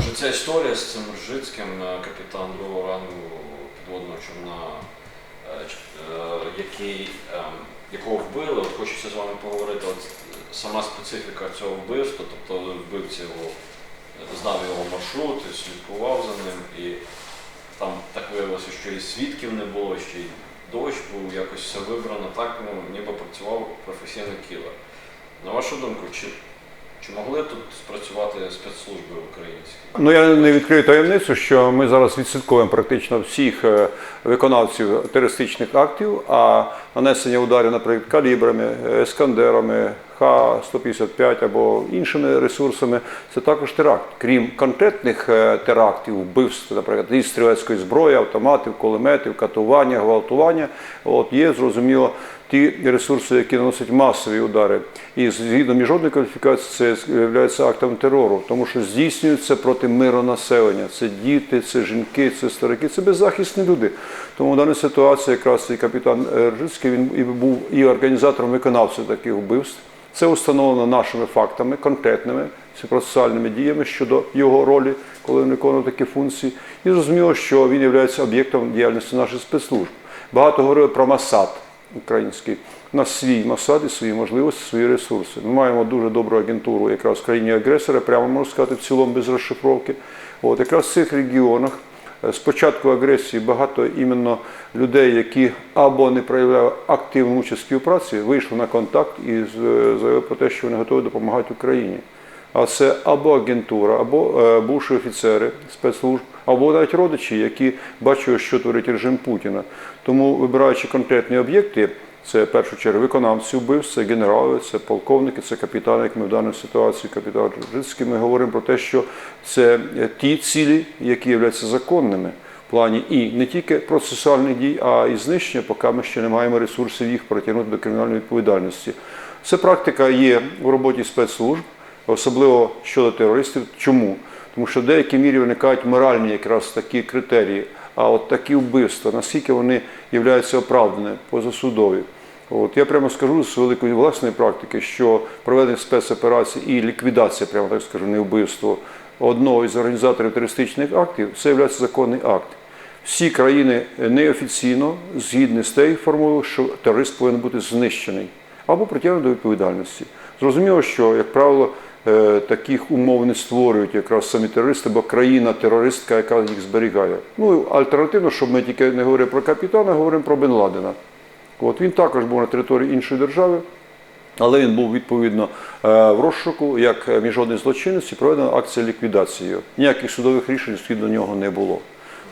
Може, ця історія з цим Ржицьким, е, капітан другого рангу підводного човна, е, е, який, ем, якого вбили, от хочеться з вами поговорити. От сама специфіка цього вбивства, тобто вбивці його знав його маршрут, слідкував за ним, і там так виявилося, що і свідків не було, ще й дощ був, якось все вибрано так, ну, ніби працював професійний кілер. На вашу думку, чи, чи могли тут спрацювати спецслужби українські? Ну я не відкрию таємницю, що ми зараз відслідковуємо практично всіх е, виконавців терористичних актів, а нанесення ударів, наприклад, калібрами, е, ескандерами, Х-155 або іншими ресурсами, це також теракт. Крім конкретних е, терактів, вбивств, наприклад, із стрілецької зброї, автоматів, кулеметів, катування, гвалтування, от є зрозуміло ті ресурси, які наносять масові удари. І згідно міжнародної кваліфікації, це є актом терору, тому що здійснюється проти миронаселення. Це діти, це жінки, це старики, це беззахисні люди. Тому в даній ситуації якраз цей капітан Ржицький він і був і організатором виконавців таких вбивств. Це установлено нашими фактами, конкретними процесуальними діями щодо його ролі, коли він виконував такі функції. І зрозуміло, що він є об'єктом діяльності наших спецслужб. Багато говорили про Масад український. У нас свій Масад і свої можливості, свої ресурси. Ми маємо дуже добру агентуру якраз в країні агресора, прямо можна сказати, в цілому без розшифровки. От якраз в цих регіонах е, з початку агресії багато іменно людей, які або не проявляли активну участь в співпраці, вийшли на контакт і заявили про те, що вони готові допомагати Україні. А це або агентура, або е, бувші офіцери спецслужб, або навіть родичі, які бачили, що творить режим Путіна. Тому, вибираючи конкретні об'єкти, це в першу чергу виконавці вбивств, це генерали, це полковники, це капітани, як ми в даній ситуації, капітан Ржицький, ми говоримо про те, що це е, ті цілі, які являються законними в плані і не тільки процесуальних дій, а і знищення, поки ми ще не маємо ресурсів їх притягнути до кримінальної відповідальності. Це практика є в роботі спецслужб, особливо щодо терористів. Чому? Тому що в деякій мірі виникають моральні якраз такі критерії. А от такі вбивства, наскільки вони являються оправданими позасудові. От я прямо скажу з великої власної практики, що проведення спецоперацій і ліквідація, прямо так скажу, не вбивство одного із організаторів терористичних актів, це є законний акт. Всі країни неофіційно згідні з тією формулою, що терорист повинен бути знищений або притягнений до відповідальності. Зрозуміло, що, як правило, таких умов не створюють якраз самі терористи, бо країна-терористка, яка їх зберігає. Ну, альтернативно, щоб ми тільки не говорили про капітана, говоримо про Бен Ладена. От він також був на території іншої держави, але він був відповідно е, в розшуку як міжнародний злочинець і проведена акція ліквідації. Ніяких судових рішень до нього не було.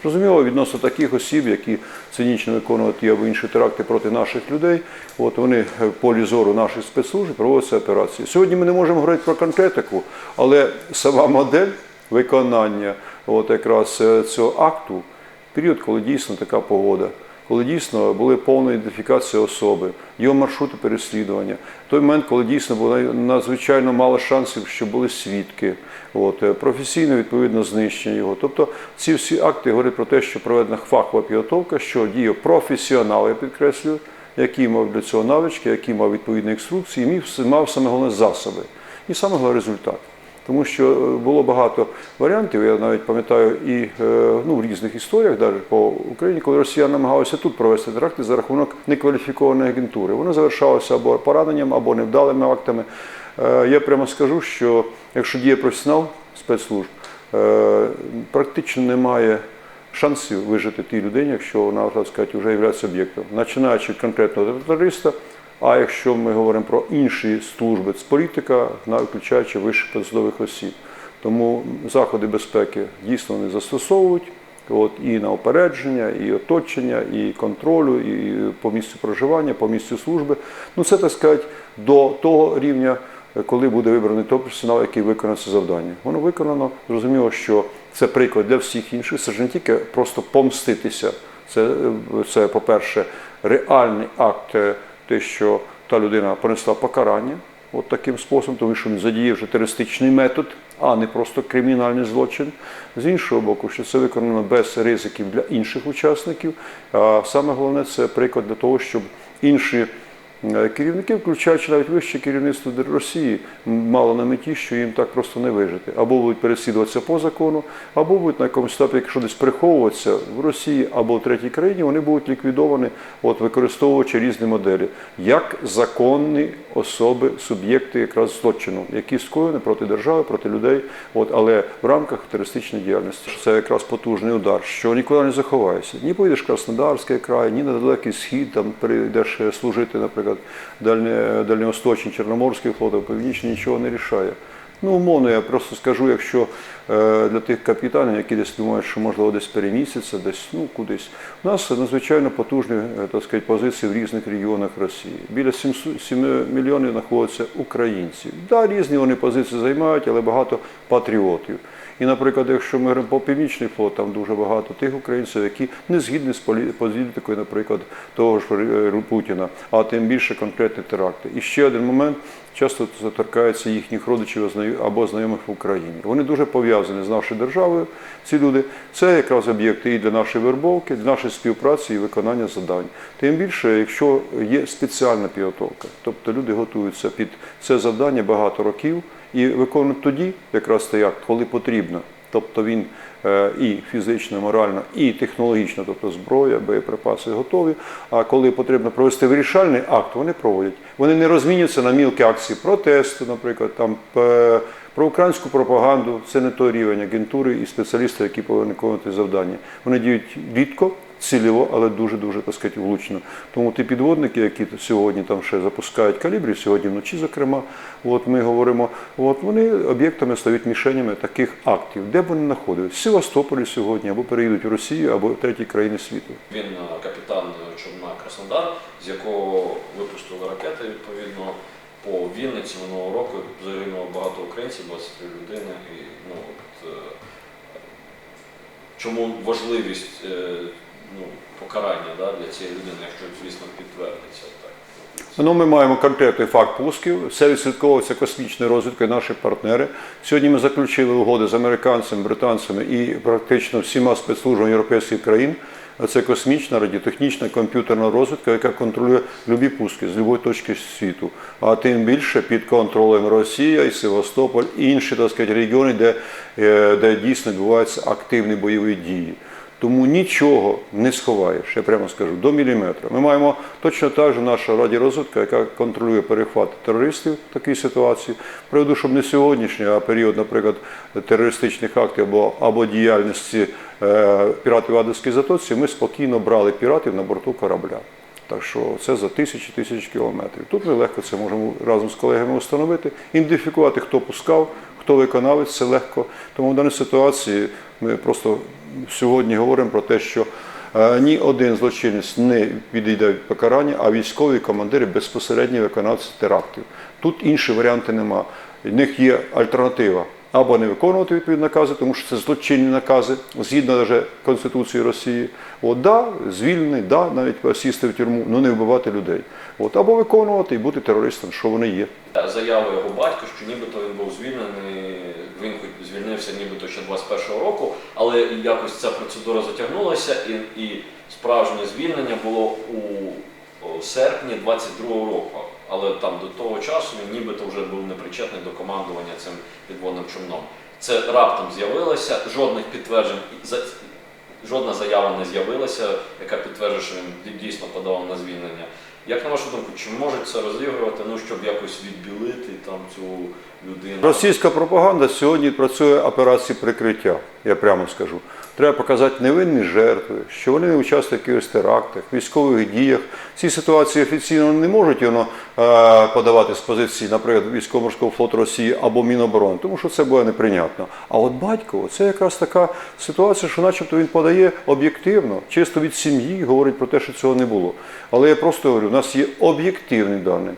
Зрозуміло, відносно таких осіб, які цинічно виконують ті або інші теракти проти наших людей, от вони в полі зору наших спецслужб проводяться операції. Сьогодні ми не можемо говорити про конкретику, але сама модель виконання от якраз е, цього акту, період, коли дійсно така погода коли дійсно були повна ідентифікація особи, його маршрути переслідування. Той момент, коли дійсно було надзвичайно мало шансів, що були свідки, от, е, професійне відповідно знищення його. Тобто ці всі акти говорять про те, що проведена фахова підготовка, що діє професіонал, я підкреслюю, який мав для цього навички, який мав відповідні інструкції, мав саме головне засоби. І саме головне результат. Тому що е, було багато варіантів. Я навіть пам'ятаю і е, ну, в різних історіях, навіть по Україні, коли росіяни намагалися тут провести теракти за рахунок некваліфікованої агентури. Вони завершалися або пораненням, або невдалими актами. Е, Я прямо скажу, що якщо діє професіонал спецслужб, практично немає шансів вижити тій людині, якщо вона, так сказати, вже є об'єктом, починаючи від конкретного терориста. А якщо ми говоримо про інші служби з політика, включаючи вищих посадових осіб. Тому заходи безпеки дійсно не застосовують. От, і на опередження, і оточення, і контролю, і по місцю проживання, по місцю служби. Ну це так сказати до того рівня, коли буде вибраний той персонал, який виконає це завдання. Воно виконано. Зрозуміло, що це приклад для всіх інших. Це ж не тільки просто помститися. Це, це по-перше, реальний акт, е, те, що та людина понесла покарання от таким способом, тому що він задіяв вже терористичний метод, а не просто кримінальний злочин. З іншого боку, що це виконано без ризиків для інших учасників. А саме головне це приклад для того, щоб інші керівники, включаючи навіть вище керівництво Росії, мало на меті, що їм так просто не вижити. Або будуть переслідуватися по закону, або будуть на якомусь етапі, якщо десь приховуватися в Росії або в третій країні, вони будуть ліквідовані, от використовуючи різні моделі, як законні особи, суб'єкти якраз злочину, які скоєні проти держави, проти людей, от, але в рамках терористичної діяльності. Це якраз потужний удар, що нікуди не заховаєшся. Ні поїдеш в Краснодарський край, ні на далекий схід, там перейдеш е, служити, наприклад, Дальне, Дальньовосточний, Чорноморський флот, Північний нічого не рішає. Ну, умовно, я просто скажу, якщо е, для тих капітанів, які десь думають, що можливо десь перемістяться, десь ну кудись. У нас надзвичайно потужні е, так сказати, позиції в різних регіонах Росії. Біля 700 7 мільйонів знаходяться українців. Да, різні вони позиції займають, але багато патріотів. І, наприклад, якщо ми говоримо по північний флот, там дуже багато тих українців, які не згідні з полі- політикою, наприклад, того ж е, Путіна, а тим більше конкретні теракти. І ще один момент. Часто це торкається їхніх родичів або знайомих в Україні. Вони дуже пов'язані з нашою державою. Ці люди це якраз об'єкти і для нашої вербовки, для нашої співпраці і виконання завдань. Тим більше, якщо є спеціальна підготовка, тобто люди готуються під це завдання багато років і виконують тоді, якраз той акт, коли потрібно. Тобто він е, і фізично, морально, і технологічно, тобто зброя, боєприпаси готові. А коли потрібно провести вирішальний акт, вони проводять. Вони не розмінюються на мілкі акції протесту, наприклад, там е, про українську пропаганду. Це не той рівень агентури і спеціалісти, які повинні виконувати завдання. Вони діють рідко. Цільово, але дуже дуже так сказати, влучно. Тому ті підводники, які сьогодні там ще запускають калібрів, сьогодні вночі, зокрема, от ми говоримо, от вони об'єктами стають мішенями таких актів, де б вони знаходились? В Севастополі сьогодні, або переїдуть в Росію, або в треті країни світу. Він е, капітан човна Краснодар, з якого випустили ракети відповідно по Вінниці минулого року. Загинуло багато українців, 23 людини. І ну от е, чому важливість е, ну, покарання да, для цієї людини, якщо звісно підтвердиться так. Ну, ми маємо конкретний факт пусків. Це відслідковується космічною розвідкою наші партнери. Сьогодні ми заключили угоди з американцями, британцями і практично всіма спецслужбами європейських країн. Це космічна, радіотехнічна, комп'ютерна розвідка, яка контролює любі пуски з будь-якої точки світу. А тим більше під контролем Росія і Севастополь, і інші так сказати, регіони, де, е, де дійсно відбуваються активні бойові дії. Тому нічого не сховаєш, я прямо скажу, до міліметра. Ми маємо точно так же наша радіорозвідка, яка контролює перехват терористів в такій ситуації. Приведу, щоб не сьогоднішній, а період, наприклад, терористичних актів або, або діяльності е, піратів в Адовській затоці, ми спокійно брали піратів на борту корабля. Так що це за тисячі тисяч кілометрів. Тут ми легко це можемо разом з колегами встановити, ідентифікувати, хто пускав, хто виконавець, це легко. Тому в даній ситуації ми просто сьогодні говоримо про те, що е, ні один злочинець не відійде від покарання, а військові командири безпосередньо виконавці терактів. Тут інші варіанти нема. В них є альтернатива. Або не виконувати відповідні накази, тому що це злочинні накази, згідно навіть Конституції Росії. От, да, звільнений, да, навіть сісти в тюрму, але не вбивати людей. От, або виконувати і бути терористом, що вони є. Заява його батька, що нібито він був звільнений, звільнився нібито ще 21-го року, але якось ця процедура затягнулася, і, і справжнє звільнення було у серпні 22-го року. Але там до того часу він нібито вже був непричетний до командування цим підводним човном. Це раптом з'явилося, жодних підтверджень, жодна заява не з'явилася, яка підтверджує, що він дійсно подавав на звільнення. Як на вашу думку, чи можуть це розігрувати, ну щоб якось відбілити там цю людину? Російська пропаганда сьогодні працює операції прикриття, я прямо скажу. Треба показати невинні жертви, що вони не участвують в якихось терактах, військових діях. Ці ситуації офіційно не можуть воно е, подавати з позиції, наприклад, військово-морського флоту Росії або Міноборони, тому що це буде неприйнятно. А от батько, це якраз така ситуація, що начебто він подає об'єктивно, чисто від сім'ї, говорить про те, що цього не було. Але я просто говорю, нас є об'єктивні дані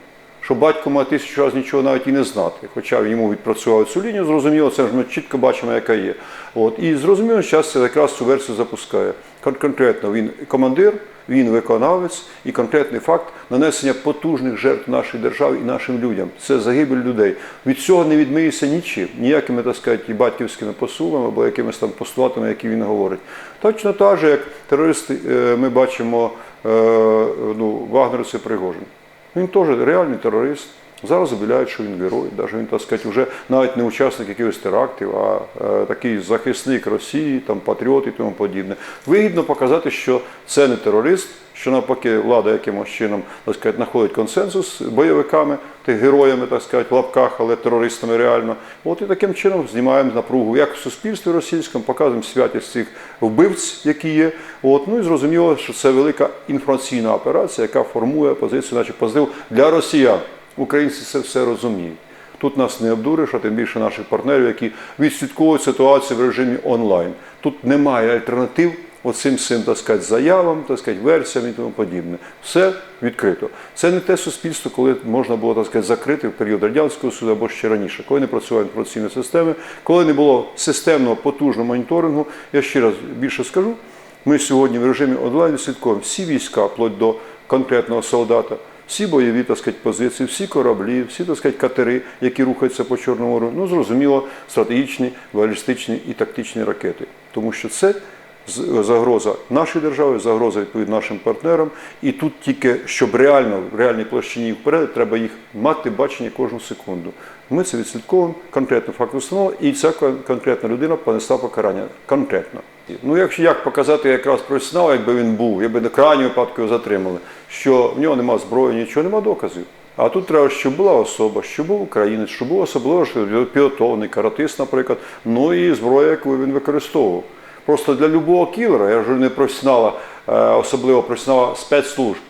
що батько має тисячу разів нічого навіть і не знати. Хоча йому відпрацював цю лінію, зрозуміло, це ж ми чітко бачимо, яка є. От. І зрозуміло, зараз це якраз цю версію запускає. Кон- Конкретно він командир, він виконавець і конкретний факт нанесення потужних жертв нашій державі і нашим людям. Це загибель людей. Від цього не відмиється нічим, ніякими, так сказати, батьківськими посулами або якимись там постулатами, які він говорить. Точно так же, як терористи, е, ми бачимо, ну, вагнерівці Пригожин. Він теж реальний терорист. Зараз обіляють, що він герой, навіть він, так сказати, вже навіть не учасник якихось терактів, а е, такий захисник Росії, там, патріот і тому подібне. Вигідно показати, що це не терорист, що навпаки влада якимось чином так сказати, знаходить консенсус з бойовиками, тих героями, так сказати, в лапках, але терористами реально. От і таким чином знімаємо напругу як в суспільстві російському, показуємо святість цих вбивць, які є. От, ну і зрозуміло, що це велика інформаційна операція, яка формує позицію, наче позитив для росіян. Українці це все розуміють. Тут нас не обдуриш, а тим більше наших партнерів, які відслідковують ситуацію в режимі онлайн. Тут немає альтернатив оцим всім, так сказати, заявам, так сказати, версіям і тому подібне. Все відкрито. Це не те суспільство, коли можна було так сказати, закрити в період радянського Союзу або ще раніше, коли не працювали інформаційні системи, коли не було системного потужного моніторингу. Я ще раз більше скажу. Ми сьогодні в режимі онлайн слідкуємо всі війська, вплоть до конкретного солдата, всі бойові так сказати, позиції, всі кораблі, всі так сказати, катери, які рухаються по Чорному морю, ну зрозуміло, стратегічні, балістичні і тактичні ракети. Тому що це загроза нашій державі, загроза відповідно нашим партнерам. І тут тільки щоб реально в реальній площині вперед, треба їх мати бачення кожну секунду. Ми це відслідковуємо, конкретно факт встановлено, і ця конкретна людина понесла покарання конкретно. Ну, якщо як показати якраз професіонал, якби він був, якби на крайній випадку його затримали, що в нього нема зброї, нічого, нема доказів. А тут треба, щоб була особа, щоб був українець, щоб був особливо що підготовлений каратист, наприклад, ну і зброя, яку він використовував. Просто для любого кілера, я вже не професіонала, е, особливо професіонала спецслужб,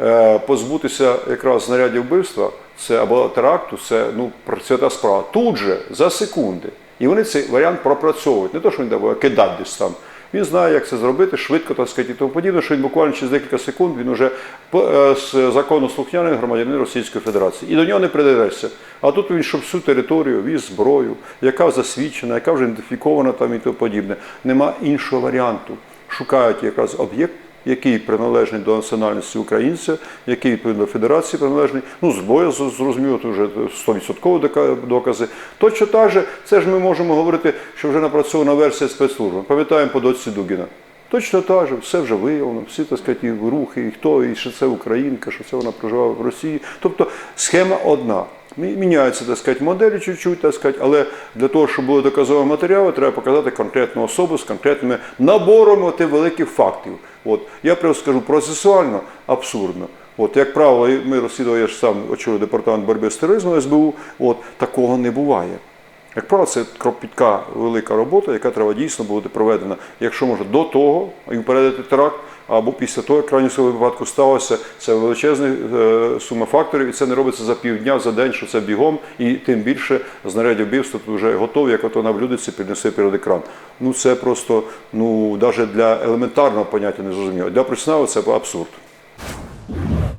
е, позбутися якраз знарядів вбивства це або теракту, це ну свята справа. Тут же за секунди. І вони цей варіант пропрацьовують. Не то, що буде кидати десь там. Він знає, як це зробити, швидко так сказати, і тому подібне, що він буквально через декілька секунд він вже з закону слухняний громадянин Російської Федерації. І до нього не придерешся. А тут він, щоб всю територію віз зброю, яка засвідчена, яка вже ідентифікована там і тому подібне. Нема іншого варіанту. Шукають якраз об'єкт, який приналежний до національності українця, який відповідно до федерації приналежний. Ну, зброя з- зрозуміло, це вже 100% докази. Точно так же, це ж ми можемо говорити, що вже напрацьована версія спецслужби. Пам'ятаємо по доці Дугіна. Точно так же, все вже виявлено, всі так сказати, і рухи, і хто, і що це українка, що це вона проживала в Росії. Тобто схема одна. Мі- Міняються, так сказати, моделі чуть-чуть, так сказати, але для того, щоб були доказові матеріали, треба показати конкретну особу з конкретними наборами тих великих фактів. От. Я просто скажу процесуально абсурдно. От, як правило, ми розслідували, я ж сам очолюю департамент боротьби з тероризмом СБУ, от, такого не буває. Як правило, це кропітка велика робота, яка треба дійсно бути проведена, якщо може до того і впередити теракт, або після того, як крайній силовий випадку сталося, це величезна е, сума факторів, і це не робиться за півдня, за день, що це бігом, і тим більше знаряддя вбивства тут вже готові, як ото на блюдиці піднеси перед екран. Ну це просто ну навіть для елементарного поняття не зрозуміло. Для професіоналу це абсурд.